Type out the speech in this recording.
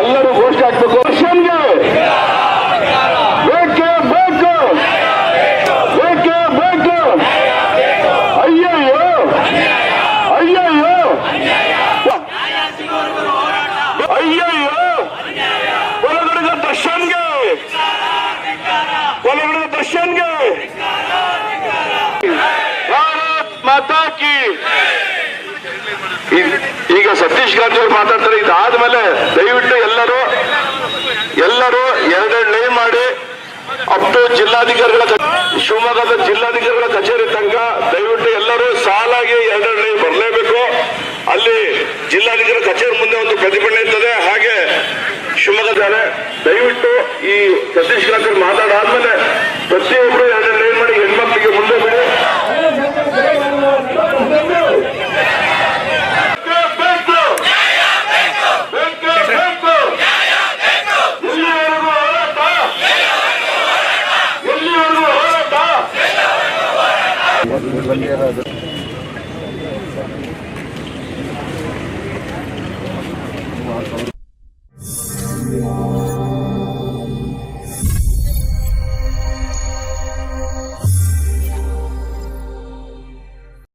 ಎಲ್ಲರೂ ಘೋಷಗ್ಬೇಕು ದಶಂಗೇ ಧಿಕಾರ ಧಿಕಾರ ಲೇಕೆ ಬೇಕು ಜಯವಾಗೇ ಬೇಕು ಲೇಕೆ ಬೇಕು ಜಯವಾಗೇ ಬೇಕು ಅಯ್ಯಯ್ಯೋ ಹನ್ನಯ್ಯೋ ಅಯ್ಯಯ್ಯೋ ಹನ್ನಯ್ಯೋ ಹಾಯಸಿಮೋರ ಬರಾಟ ಅಯ್ಯಯ್ಯೋ ಹನ್ನಯ್ಯೋ ಬಲಗಡದ ದಶಂಗೇ ಧಿಕಾರ ಧಿಕಾರ ಬಲಗಡದ ದಶಂಗೇ ಧಿಕಾರ ಧಿಕಾರ ಜೈ ಭಾರತ ಮಾತಾಕಿ ಜೈ ಈಗ ಸತೀಶ್ ಗಾಂಧೀಜೇ ಮಾತಾಡ್ತರೆ ಇದಾದ್ಮೇಲೆ ದೇವೀ ಎಲ್ಲರೂ ಎರಡೆರಡು ಮಾಡಿ ಅಪ್ ಜಿಲ್ಲಾಧಿಕಾರಿಗಳ ಶಿವಮೊಗ್ಗದ ಜಿಲ್ಲಾಧಿಕಾರಿಗಳ ಕಚೇರಿ ತನಕ ದಯವಿಟ್ಟು ಎಲ್ಲರೂ ಸಾಲಾಗಿ ಎರಡೆರಡು ಬರಲೇಬೇಕು ಅಲ್ಲಿ ಜಿಲ್ಲಾಧಿಕಾರಿ ಕಚೇರಿ ಮುಂದೆ ಒಂದು ಪ್ರತಿಭಟನೆ ಇರ್ತದೆ ಹಾಗೆ ಶಿವಮೊಗ್ಗದ ದಯವಿಟ್ಟು ಈ ಸತೀಶ್ ಕಾಕರ್ ಮಾತಾಡಾದ್ಮೇಲೆ ಪ್ರತಿಯೊಬ್ಬ ولي هذا